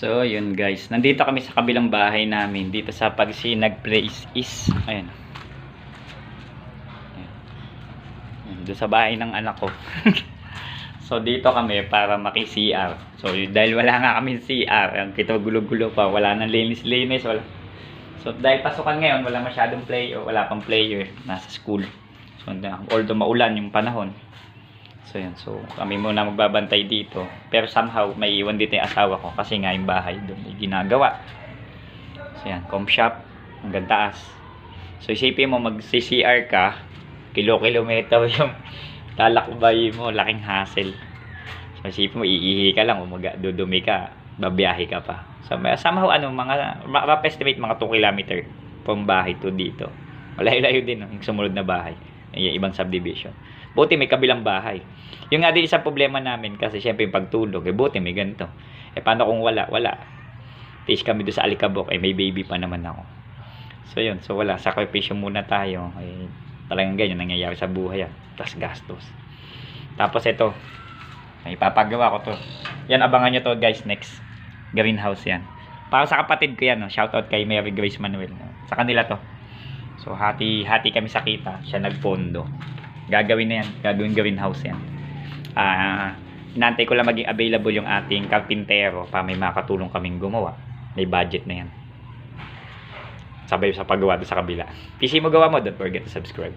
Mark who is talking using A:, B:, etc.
A: So, yun guys. Nandito kami sa kabilang bahay namin. Dito sa Pagsinag Place is. Ayan. Ayan, Doon sa bahay ng anak ko. so, dito kami para maki-CR. So, dahil wala nga kami CR. Ayan, kita gulo-gulo pa. Wala nang linis-linis. Wala. So, dahil pasukan ngayon, wala masyadong play o wala pang player. Nasa school. So, although maulan yung panahon. So yun, so kami muna magbabantay dito. Pero somehow may iwan dito yung asawa ko kasi nga yung bahay doon ay ginagawa. So yan, com shop hanggang taas. So isipin mo mag-CCR ka, kilo-kilometro yung lalakbay mo, laking hassle. So isipin mo iihi ka lang, umaga, dudumi ka, babiyahe ka pa. So somehow ano, mga ma- rough estimate mga 2 kilometer from bahay to dito. Malayo-layo din no, yung sumunod na bahay. Yung ibang subdivision. Buti may kabilang bahay. Yung nga din isang problema namin kasi syempre yung pagtulog, eh buti may ganito. Eh paano kung wala? Wala. Tis kami doon sa Alikabok, eh may baby pa naman ako. So yun, so wala, sakripisyo muna tayo. Eh, talagang ganyan nangyayari sa buhay yan. Tapos gastos. Tapos ito, ay ipapagawa ko to. Yan, abangan nyo to guys next. Greenhouse yan. Para sa kapatid ko yan, no? shoutout kay Mary Grace Manuel. no? Sa kanila to. So hati hati kami sa kita, siya nagpondo. Gagawin na yan, gagawin greenhouse yan. Ah, inantay ko lang maging available yung ating karpintero para may makatulong kaming gumawa. May budget na yan. Sabay sa paggawa sa kabila. PC mo gawa mo, don't forget to subscribe.